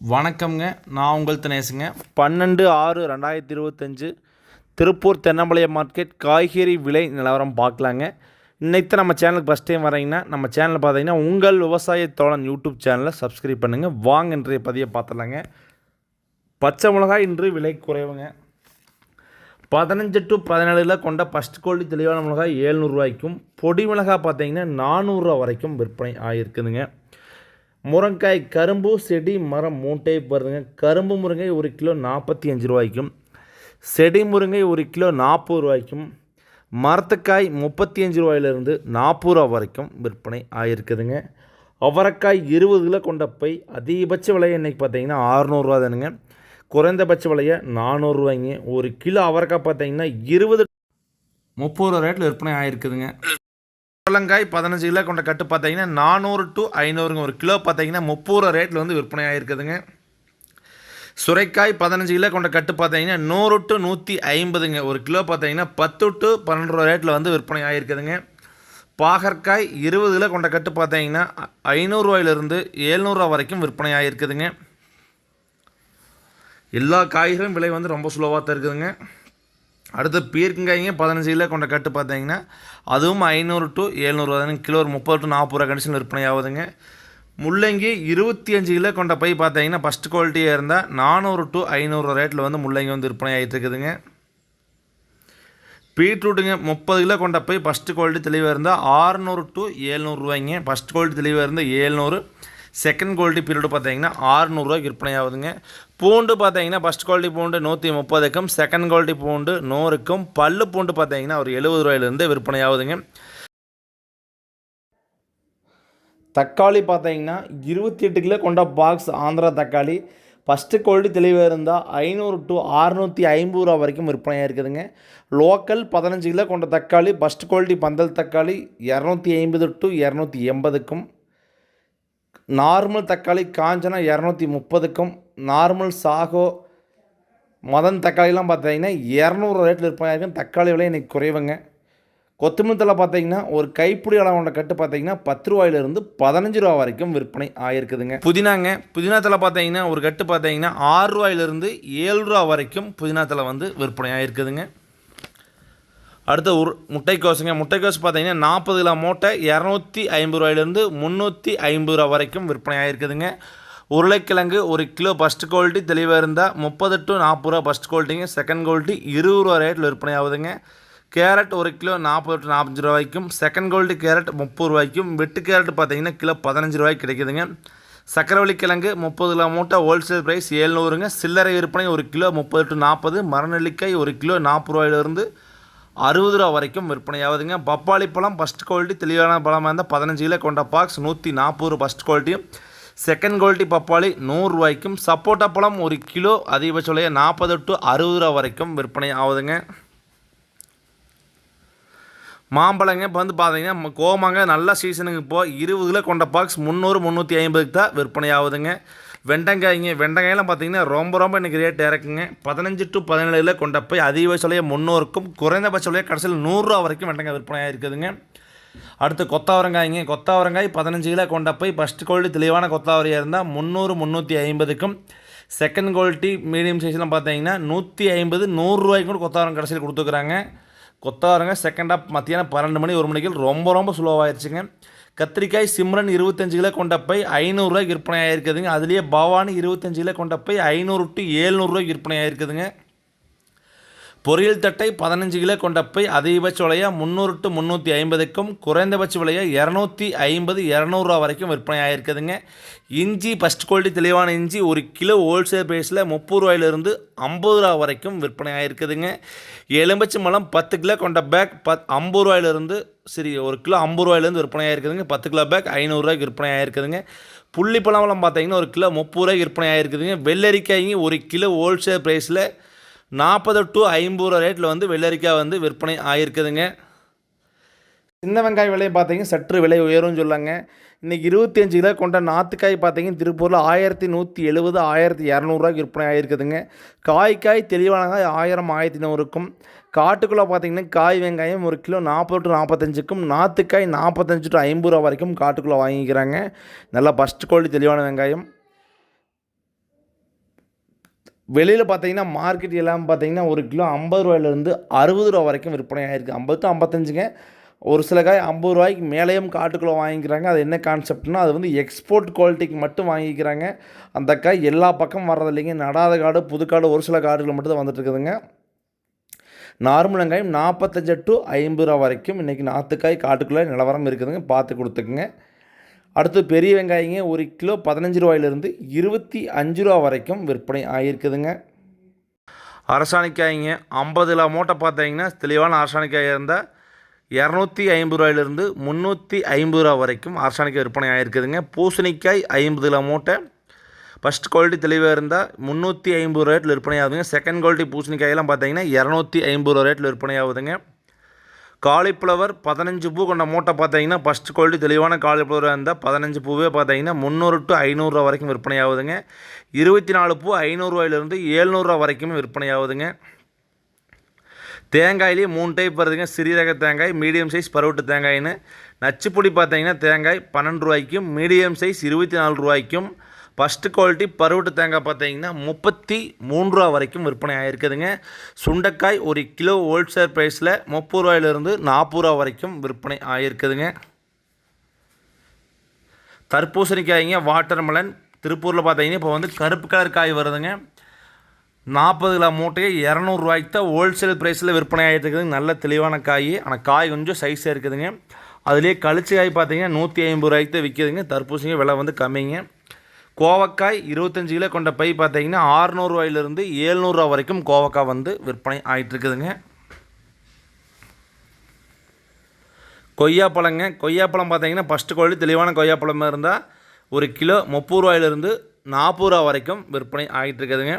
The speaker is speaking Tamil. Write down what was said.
வணக்கம்ங்க. நான் உங்கள் தினேசுங்க. பன்னெண்டு ஆறு ரெண்டாயிரத்தி இருபத்தஞ்சு திருப்பூர் தென்னம்பாளையம் மார்க்கெட் காய்கறி விலை நிலவரம் பார்க்கலாங்க. இன்னைக்கு நம்ம சேனலுக்கு ஃபஸ்ட் டைம் வரீங்கன்னா நம்ம சேனல் பார்த்தீங்கன்னா உங்கள் விவசாய தோழன் யூடியூப் சேனலை சப்ஸ்கிரைப் பண்ணுங்கள் வாங்க இன்றைய பதிவை பார்த்துலாங்க பச்சை மிளகாய் இன்று விலை குறைவுங்க. பதினஞ்சு டு பதினேழில் கொண்ட ஃபஸ்ட் குவாலிட்டி தெளிவான மிளகாய் ஏழ்நூறுரூவாய்க்கும் பொடி மிளகாய் பார்த்தீங்கன்னா நானூறுரூவா வரைக்கும் விற்பனை ஆகியிருக்குதுங்க. முருங்காய் கரும்பு செடி மரம் மூட்டை பாருங்க. கரும்பு முருங்கை ஒரு கிலோ நாற்பத்தி அஞ்சு ரூபாய்க்கும். செடி முருங்கை ஒரு கிலோ நாற்பது ரூபாய்க்கும். மரத்துக்காய் முப்பத்தி அஞ்சு ரூபாயிலிருந்து நாற்பது ரூபா வரைக்கும் விற்பனை ஆகிருக்குதுங்க அவரைக்காய் இருபது கிலோ கொண்ட பை அதிகபட்ச விலையை இன்னைக்கு பார்த்தீங்கன்னா அறுநூறுவா தானுங்க. குறைந்தபட்ச விலையை நானூறுரூவாய்ங்க ஒரு கிலோ அவரைக்காய் பார்த்தீங்கன்னா இருபது முப்பது ரூபா ரேட்டில் விற்பனை ஆகிருக்குதுங்க புடலங்காய் பதினஞ்சு கிலோ கொண்ட கட்டு பார்த்தீங்கன்னா நானூறு டு ஐநூறுங்க. ஒரு கிலோ பார்த்தீங்கன்னா முப்பது ரூபா ரேட்டில் வந்து விற்பனை ஆகிருக்குதுங்க சுரைக்காய் பதினஞ்சு கிலோ கொண்ட கட்டு பார்த்தீங்கன்னா நூறு டு நூற்றி ஐம்பதுங்க. ஒரு கிலோ பார்த்தீங்கன்னா பத்து டு பன்னெண்டு ரூபா ரேட்டில் வந்து விற்பனை ஆகிருக்குதுங்க பாகற்காய் இருபது கிலோ கொண்ட கட்டு பார்த்தீங்கன்னா ஐநூறுரூவாயிலிருந்து ஏழ்நூறுவா வரைக்கும் விற்பனை ஆகிருக்குதுங்க எல்லா காய்கறியும் விலை வந்து ரொம்ப ஸ்லோவாக தான் இருக்குதுங்க. அடுத்து பீர்க்கங்காய்ங்க பதினஞ்சு கிலோ கொண்ட கட்டு பார்த்தீங்கன்னா அதுவும் ஐநூறு டு ஏழ்நூறுவா கிலோ ஒரு முப்பது டு நாற்பது ரூபா கண்டிஷன் விற்பனை ஆகுதுங்க. முள்ளங்கி இருபத்தி அஞ்சு கிலோ கொண்ட பை பார்த்தீங்கன்னா ஃபஸ்ட் குவாலிட்டியாக இருந்தால் நானூறு டு ஐநூறு ரேட்டில் வந்து முள்ளங்கி வந்து விற்பனை ஆகிட்டு இருக்குதுங்க. பீட்ரூட்டுங்க முப்பது கிலோ கொண்ட போய் ஃபஸ்ட்டு குவாலிட்டி தெளிவாக இருந்தால் ஆறுநூறு டு ஏழ்நூறுவாய்ங்க ஃபஸ்ட் குவாலிட்டி தெளிவாக இருந்தால் ஏழ்நூறு செகண்ட் குவாலிட்டி பீரியடு பார்த்தீங்கன்னா ஆறுநூறுவாய்க்கு விற்பனை ஆகுதுங்க. பூண்டு பார்த்தீங்கன்னா ஃபஸ்ட் குவாலிட்டி பூண்டு நூற்றி முப்பதுக்கும் செகண்ட் குவாலிட்டி பூண்டு நூறுக்கும் பல்லு பூண்டு பார்த்தீங்கன்னா ஒரு எழுபது ரூபாயிலேருந்து விற்பனை ஆகுதுங்க தக்காளி பார்த்தீங்கன்னா இருபத்தி எட்டு கிலோ கொண்ட பாக்ஸ் ஆந்திரா தக்காளி. ஃபஸ்ட்டு குவாலிட்டி தெளிவாக இருந்தால் ஐநூறு டு அறுநூற்றி ஐம்பது ரூபா வரைக்கும் விற்பனையாக இருக்குதுங்க. லோக்கல் பதினஞ்சு கிலோ கொண்ட தக்காளி ஃபஸ்ட் குவாலிட்டி பந்தல் தக்காளி இரநூத்தி ஐம்பது டு இரநூத்தி எண்பதுக்கும். நார்மல் தக்காளி காஞ்சனா இரநூத்தி முப்பதுக்கும். நார்மல் சாகோ மதன் தக்காளிலாம் பார்த்தீங்கன்னா இரநூறு ரேட்டில் விற்பனை தக்காளி விலை இன்றைக்கி குறைவுங்க. கொத்தமல்லி பார்த்தீங்கன்னா ஒரு கைப்பிடி அளவோட கட்டு பார்த்தீங்கன்னா பத்து ரூபாயிலிருந்து பதினஞ்சு ரூபா வரைக்கும் விற்பனை ஆகிருக்குதுங்க புதினாங்க புதினா பார்த்தீங்கன்னா ஒரு கட்டு பார்த்தீங்கன்னா ஆறு ரூபாயிலிருந்து ஏழு ரூபா வரைக்கும் புதினா தழை வந்து விற்பனை ஆகிருக்குதுங்க அடுத்து உரு முட்டைக்கோசுங்க முட்டைக்கோஸ் பார்த்தீங்கன்னா நாற்பது கிலோ மூட்டை இரநூத்தி ஐம்பது ரூபாயிலேருந்து முந்நூற்றி ஐம்பது ரூபா வரைக்கும் விற்பனை ஆகிருக்குதுங்க உருளைக்கிழங்கு ஒரு கிலோ ஃபஸ்ட் குவாலிட்டி தெளிவாக இருந்தால் முப்பது டு நாற்பது ரூபா ஃபஸ்ட் குவாலிட்டிங்க செகண்ட் குவாலிட்டி இருபது ரூபா ரேட்டில் விற்பனை ஆகுதுங்க. கேரட் ஒரு கிலோ நாற்பது டு நாற்பஞ்சு ரூபாய்க்கும் செகண்ட் குவாலிட்டி கேரட் முப்பது ரூபாய்க்கும் வெட்டு கேரட் பார்த்தீங்கன்னா கிலோ பதினஞ்சு ரூபாய்க்கு கிடைக்குதுங்க. சக்கரவள்ளி கிழங்கு முப்பது கிலோ மூட்டை ஹோல்சேல் ப்ரைஸ் ஏழ்நூறுங்க. சில்லறை விற்பனை ஒரு கிலோ முப்பது டு நாற்பது மரநெல்லிக்காய் ஒரு கிலோ நாற்பது ரூபாயிலிருந்து அறுபது ரூபா வரைக்கும் விற்பனை ஆகுதுங்க. பப்பாளி பழம் ஃபஸ்ட் குவாலிட்டி தெளிவான பழமாக இருந்தால் பதினஞ்சு கிலோ கொண்ட பாக்ஸ் நூற்றி நாற்பது ஃபஸ்ட் குவாலிட்டியும் செகண்ட் குவாலிட்டி பப்பாளி நூறுரூவாய்க்கும் சப்போட்டா பழம் ஒரு கிலோ அதிகபட்ச விலையை நாற்பது டு அறுபது ரூபா வரைக்கும் விற்பனை ஆகுதுங்க. மாம்பழங்க இப்போ வந்து பார்த்தீங்கன்னா கோமாங்க நல்ல சீசனுக்கு இப்போ. இருபது கிலோ கொண்ட பாக்ஸ் முந்நூறு முந்நூற்றி ஐம்பதுக்கு தான் விற்பனை ஆகுதுங்க. வெண்டங்காய்ங்க வெண்டங்காயெல்லாம் பார்த்தீங்கன்னா ரொம்ப ரொம்ப இன்றைக்கி ரேட் இறக்குங்க. பதினஞ்சு டு பதினேழுல கொண்ட போய் அதிகபட்ச விலையை முந்நூறுக்கும் குறைந்தபட்ச விலையை கடைசியில் நூறுரூவா வரைக்கும் வெண்டங்காய் விற்பனையாக இருக்குதுங்க அடுத்து கொத்தாவரங்காய்ங்க. கொத்தாவரங்காய் பதினஞ்சு கிலோ கொண்ட போய் ஃபஸ்ட் குவாலிட்டி தெளிவான கொத்தாவரியாக இருந்தால் முந்நூறு முந்நூற்றி ஐம்பதுக்கும். செகண்ட் குவாலிட்டி மீடியம் சைஸ்லாம் பார்த்தீங்கன்னா நூற்றி ஐம்பது நூறுரூவாய்க்கு கூட கொத்தாவரம் கடைசியில் கொடுத்துக்குறாங்க கொத்தாவரங்க செகண்ட் ஆஃப் மத்தியானம் பன்னெண்டு மணி ஒரு மணிக்கு ரொம்ப ரொம்ப ஸ்லோவாகிடுச்சுங்க கத்திரிக்காய் சிம்ரன் இருபத்தஞ்சு கிலோ கொண்ட போய் ஐநூறுரூவாய்க்கு விற்பனை ஆகிருக்குதுங்க அதுலேயே பவானி இருபத்தஞ்சு கிலோ கொண்ட போய் ஐநூறு டு ஏழ்நூறுரூவாய்க்கு விற்பனை ஆகிருக்குதுங்க பொரியல் தட்டை பதினஞ்சு கிலோ கொண்ட போய் அதிகபட்ச விலையாக முந்நூறு டு முந்நூற்றி ஐம்பதுக்கும் குறைந்தபட்ச விலையாக இரநூத்தி ஐம்பது இரநூறுவா வரைக்கும் விற்பனை ஆகிருக்குதுங்க இஞ்சி ஃபஸ்ட் குவாலிட்டி தெளிவான இஞ்சி ஒரு கிலோ ஹோல்சேல் ப்ரைஸில் முப்பது ரூபாயிலிருந்து ஐம்பது ரூபா வரைக்கும் விற்பனை ஆகிருக்குதுங்க எலும்பச்சி மலம் பத்து கிலோ கொண்ட பேக் பத் ஐம்பது ரூபாயிலிருந்து சரி ஒரு கிலோ ஐம்பது ரூபாயிலேருந்து விற்பனை ஆகிருக்குதுங்க பத்து கிலோ பேக் ஐநூறுரூவாய்க்கு விற்பனை ஆகிருக்குதுங்க புள்ளி பழமெல்லாம் பார்த்தீங்கன்னா ஒரு கிலோ முப்பது ரூபாய்க்கு விற்பனை ஆகிருக்குதுங்க வெள்ளரிக்காய்ங்க ஒரு கிலோ ஹோல்சேல் ப்ரைஸில் நாற்பது டு ஐம்பது ரூபா ரேட்டில் வந்து வெள்ளரிக்காய் வந்து விற்பனை ஆகிருக்குதுங்க சின்ன வெங்காய விலையை பார்த்தீங்கன்னா சற்று விலை உயரும்னு சொல்லாங்க. இன்றைக்கி இருபத்தி அஞ்சு கிலோ கொண்ட நாற்றுக்காய் பார்த்தீங்கன்னா திருப்பூரில் ஆயிரத்தி நூற்றி எழுபது ஆயிரத்தி இரநூறுவாய்க்கு விற்பனை ஆகிருக்குதுங்க காய்க்காய் தெளிவான காய் ஆயிரம் ஆயிரத்தி நூறுக்கும் காட்டுக்குள்ளே பார்த்தீங்கன்னா காய் வெங்காயம் ஒரு கிலோ நாற்பது டு நாற்பத்தஞ்சுக்கும். நாற்றுக்காய் நாற்பத்தஞ்சு டு ஐம்பது ரூபா வரைக்கும் காட்டுக்குள்ளே வாங்கிக்கிறாங்க. நல்லா ஃபஸ்ட் குவாலிட்டி தெளிவான வெங்காயம். வெளியில் பார்த்தீங்கன்னா மார்க்கெட் எல்லாம் பார்த்தீங்கன்னா ஒரு கிலோ ஐம்பது ரூபாயிலேருந்து அறுபது ரூபா வரைக்கும் விற்பனை ஆகிருக்கு ஐம்பது டு ஐம்பத்தஞ்சுங்க. ஒரு சில காய் ஐம்பது ரூபாய்க்கு மேலேயும் காட்டுக்குள்ளே வாங்கிக்கிறாங்க. அது என்ன கான்செப்ட்னா அது வந்து எக்ஸ்போர்ட் குவாலிட்டிக்கு மட்டும் வாங்கிக்கிறாங்க. அந்த காய் எல்லா பக்கம் வர்றது இல்லைங்க. நடாத காடு புதுக்காடு ஒரு சில காடுகள் மட்டும் தான் நார்மலங்காயும் நார்மல் வெங்காயம் நாற்பத்தஞ்சு டு ஐம்பது ரூபா வரைக்கும் இன்றைக்கி நாற்றுக்காய் காட்டுக்குள்ளே நிலவரம் இருக்குதுங்க. பார்த்து கொடுத்துக்குங்க. அடுத்து பெரிய வெங்காயங்க ஒரு கிலோ பதினஞ்சு ரூபாயிலிருந்து இருபத்தி அஞ்சு ரூபா வரைக்கும் விற்பனை ஆகியிருக்குதுங்க. அரசாணிக்காய்ங்க ஐம்பது கிலோ மூட்டை பார்த்தீங்கன்னா தெளிவான அரசாணிக்காய் இருந்தால் இரநூத்தி ஐம்பது ரூபாயிலிருந்து முந்நூற்றி ஐம்பது ரூபா வரைக்கும் அரசாணிக்காய் விற்பனை ஆகிருக்குதுங்க பூசணிக்காய் ஐம்பது கிலோ மூட்டை. ஃபஸ்ட் குவாலிட்டி தெளிவாக இருந்தால் முந்நூற்றி ஐம்பது ரூபா ரேட்டில் விற்பனை ஆகுதுங்க. செகண்ட் குவாலிட்டி பூசணிக்காயெல்லாம் பார்த்தீங்கன்னா இரநூத்தி ஐம்பது ரூபா ரேட்டில் விற்பனை ஆகுதுங்க. காலிஃப்ளவர் பதினஞ்சு பூ கொண்ட மூட்டை பார்த்தீங்கன்னா ஃபஸ்ட் குவாலிட்டி தெளிவான காலிஃப்ளவராக இருந்தால் பதினஞ்சு பூவே பார்த்தீங்கன்னா முந்நூறு டு ஐநூறுரூவா வரைக்கும் விற்பனை ஆகுதுங்க. இருபத்தி நாலு பூ ஐநூறுரூவாயிலிருந்து ஏழ்நூறுரூவா வரைக்கும் விற்பனை ஆகுதுங்க. தேங்காயிலேயே மூணு டைப் வருதுங்க. சிறிய ரக தேங்காய் மீடியம் சைஸ் பருவட்டு தேங்காய்னு நச்சுப்பொடி பார்த்தீங்கன்னா தேங்காய் பன்னெண்டு ரூபாய்க்கும் மீடியம் சைஸ் இருபத்தி நாலு ரூபாய்க்கும். ஃபஸ்ட்டு குவாலிட்டி பருவட்டு தேங்காய் பார்த்தீங்கன்னா முப்பத்தி மூணு ரூபா வரைக்கும் விற்பனை ஆகிருக்குதுங்க சுண்டைக்காய் ஒரு கிலோ ஹோல்சேல் ப்ரைஸில் முப்பது ரூபாயிலிருந்து நாற்பது ரூபா வரைக்கும் விற்பனை ஆகிருக்குதுங்க தர்பூசணிக்காய்ங்க வாட்டர்மெலன் திருப்பூரில் பார்த்தீங்கன்னா இப்போ வந்து கருப்பு கலர் காய் வருதுங்க. நாற்பது கிலோ மூட்டையை இரநூறுவாய்க்கு தான் ஹோல்சேல் ப்ரைஸில் விற்பனை ஆகிட்டு நல்ல தெளிவான காய். ஆனால் காய் கொஞ்சம் சைஸாக இருக்குதுங்க. அதுலேயே கழிச்சு காய் பார்த்தீங்கன்னா நூற்றி ஐம்பது ரூபாய்க்கு தான் விற்கிதுங்க தர்பூசணி விலை வந்து கம்மிங்க. கோவக்காய் இருபத்தஞ்சு கிலோ கொண்ட பை பார்த்தீங்கன்னா ஆறுநூறுவாயிலிருந்து ஏழ்நூறுரூவா வரைக்கும் கோவக்காய் வந்து விற்பனை ஆகிட்டு இருக்குதுங்க கொய்யாப்பழங்க கொய்யாப்பழம் பார்த்தீங்கன்னா ஃபஸ்ட்டு குவாலிட்டி தெளிவான கொய்யாப்பழமாக இருந்தால் ஒரு கிலோ முப்பது ரூபாயிலிருந்து நாற்பது ரூபா வரைக்கும் விற்பனை ஆகிட்டு இருக்குதுங்க